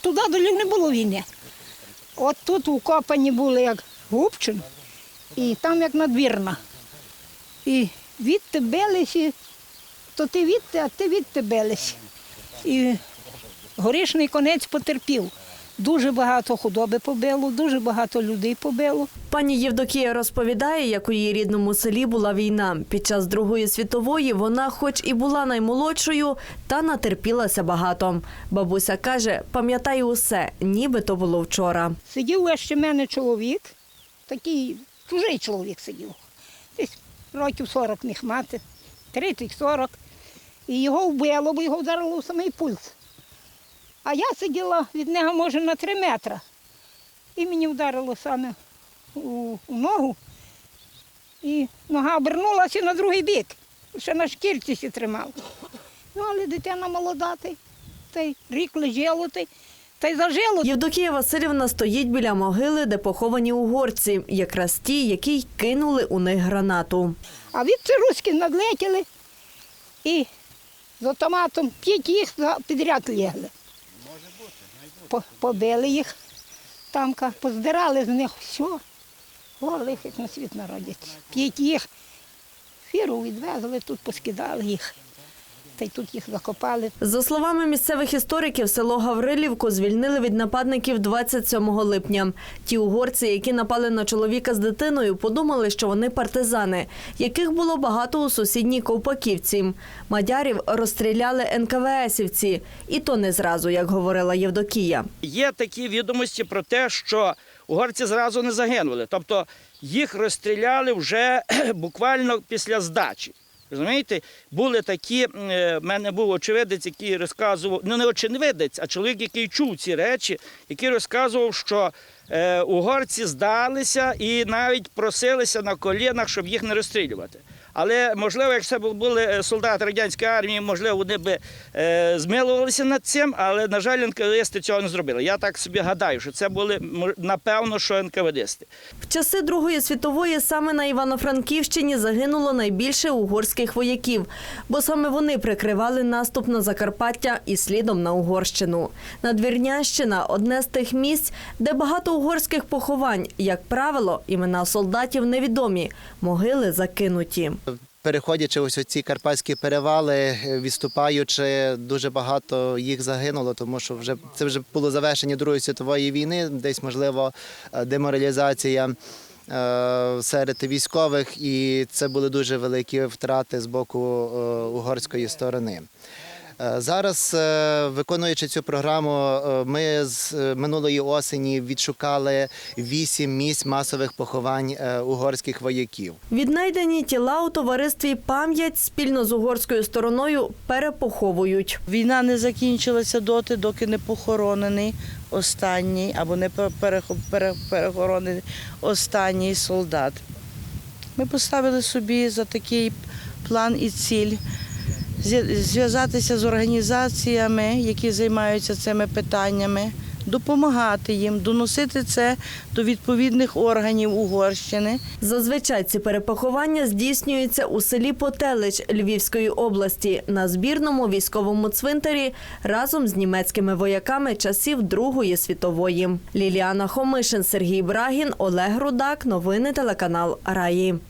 Туди до них не було війни. От тут укопані були як Губчин, і там як надвірна. І відти бились, то ти відти, а ти відти бились. І горішний конець потерпів. Дуже багато худоби побило, дуже багато людей побило. Пані Євдокія розповідає, як у її рідному селі була війна. Під час Другої світової вона, хоч і була наймолодшою, та натерпілася багато. Бабуся каже, пам'ятає усе, ніби то було вчора. Сидів ще мене чоловік, такий чужий чоловік сидів. Десь років 40 міг мати, 30-40. І його вбило, бо його вдарило в самий пульс. А я сиділа від нього, може, на 3 метри. І мені вдарило саме у, у ногу. І нога обернулася на другий бік. Ще на шкірці тримав. Ну, але дитина молода, та й- рік лежало, та й- зажило. Євдокія Васильівна стоїть біля могили, де поховані угорці, якраз ті, які й кинули у них гранату. А відці руські надлетіли і з автоматом п'ять їх підряд лягли. По- Побили їх, тамка, поздирали з них все. Голих на світ народять. П'ять їх фіру відвезли, тут поскидали їх. Та й тут їх закопали. За словами місцевих істориків, село Гаврилівку звільнили від нападників 27 липня. Ті угорці, які напали на чоловіка з дитиною, подумали, що вони партизани, яких було багато у сусідній Ковпаківці. Мадярів розстріляли НКВСівці, і то не зразу, як говорила Євдокія. Є такі відомості про те, що угорці зразу не загинули. Тобто їх розстріляли вже буквально після здачі. Розумієте, були такі, е, в мене був очевидець, який розказував, ну не очевидець, а чоловік, який чув ці речі, який розказував, що е, угорці здалися і навіть просилися на колінах, щоб їх не розстрілювати. Але можливо, якщо б були е, солдати радянської армії, можливо, вони б е, змилувалися над цим, але на жаль, НКВДисти цього не зробили. Я так собі гадаю, що це були напевно, що НКВДисти. В часи Другої світової саме на Івано-Франківщині загинуло найбільше угорських вояків, бо саме вони прикривали наступ на Закарпаття і слідом на Угорщину. Надвірнянщина – одне з тих місць, де багато угорських поховань. Як правило, імена солдатів невідомі, могили закинуті. Переходячи ось ці карпатські перевали, е, відступаючи, дуже багато їх загинуло, тому що вже це вже було завершення Другої світової війни, десь можливо е, деморалізація е, серед військових, і це були дуже великі втрати з боку угорської сторони. Е, Зараз, е, виконуючи цю програму, е, ми з минулої осені відшукали вісім місць масових поховань угорських вояків. Віднайдені тіла у товаристві пам'ять спільно з угорською стороною перепоховують. Війна не закінчилася доти, доки не похоронений останній або не пере- пере- перехоронений останній солдат. Ми поставили собі за такий план і ціль зв'язатися з організаціями, які займаються цими питаннями, допомагати їм, доносити це до відповідних органів Угорщини. Зазвичай ці перепоховання здійснюються у селі Потелич Львівської області на збірному військовому цвинтарі разом з німецькими вояками часів Другої світової. Ліліана Хомишин, Сергій Брагін, Олег Рудак. Новини телеканал Раї.